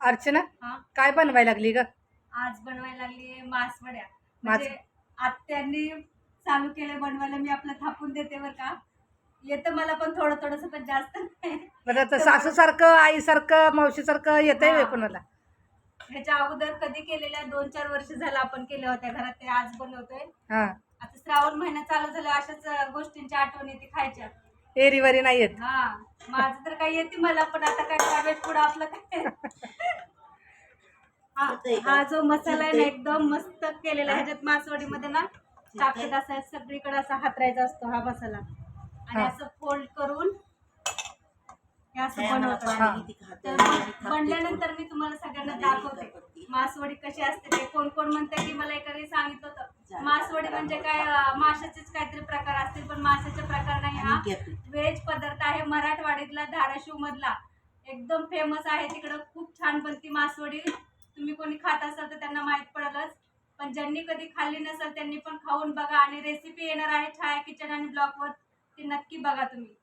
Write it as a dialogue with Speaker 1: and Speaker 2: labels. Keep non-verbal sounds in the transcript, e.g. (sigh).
Speaker 1: अर्चना
Speaker 2: हा.
Speaker 1: काय बनवायला लागली ग?
Speaker 2: आज बनवायला लागली मासवड्या.
Speaker 1: मास-
Speaker 2: म्हणजे आत्यांनी चालू केले बनवायला मी आपलं थापून देते बरं का. येतं मला पण थोडं थोडंसं पण जास्त नाही.
Speaker 1: बरं आता सासूसारखं आईसारखं मावशीसारखं येतंय
Speaker 2: हा.
Speaker 1: व्हय कोणाला?
Speaker 2: ह्याच्या अगोदर कधी केलेल्या दोन चार वर्ष झालं आपण केल्या होत्या घरात ते आज बनवतोय.
Speaker 1: हा.
Speaker 2: आता श्रावण महिना चालू झाला अशाच अं, गोष्टींची आठवण येते खायच्या.
Speaker 1: एरीवारी नाही येत.
Speaker 2: हा. माझं तर काही येते मला पण आता काय प्रायव्हेट पुढं आपलं काय? (laughs) हा हा जो मसाला आहे ना एकदम मस्त केलेला आहे. ह्याच्यात मासवडीमध्ये ना टाकत असा सगळीकडे असा हातरायचा असतो हा मसाला. आणि. असं फोल्ड करून हे असं. तर बनल्यानंतर मी तुम्हाला सगळ्यांना दाखवते. मासवडी कशी असते ते. कोण कोण म्हणते की मला एखादी सांगितलं होतं. मासवडी म्हणजे काय माशाचेच काहीतरी प्रकार असतील पण माशाचे प्रकार नाही हा. व्हेज पदार्थ आहे मराठवाडीतला धाराशिव मधला एकदम फेमस आहे तिकडं. खूप छान बनती मासवडी. तुम्ही कोणी खात असाल तर त्यांना माहीत पडलंच. पण ज्यांनी कधी खाल्ली नसेल त्यांनी पण खाऊन बघा. आणि रेसिपी येणार आहे छाया किचन आणि ब्लॉगवर ती नक्की बघा तुम्ही.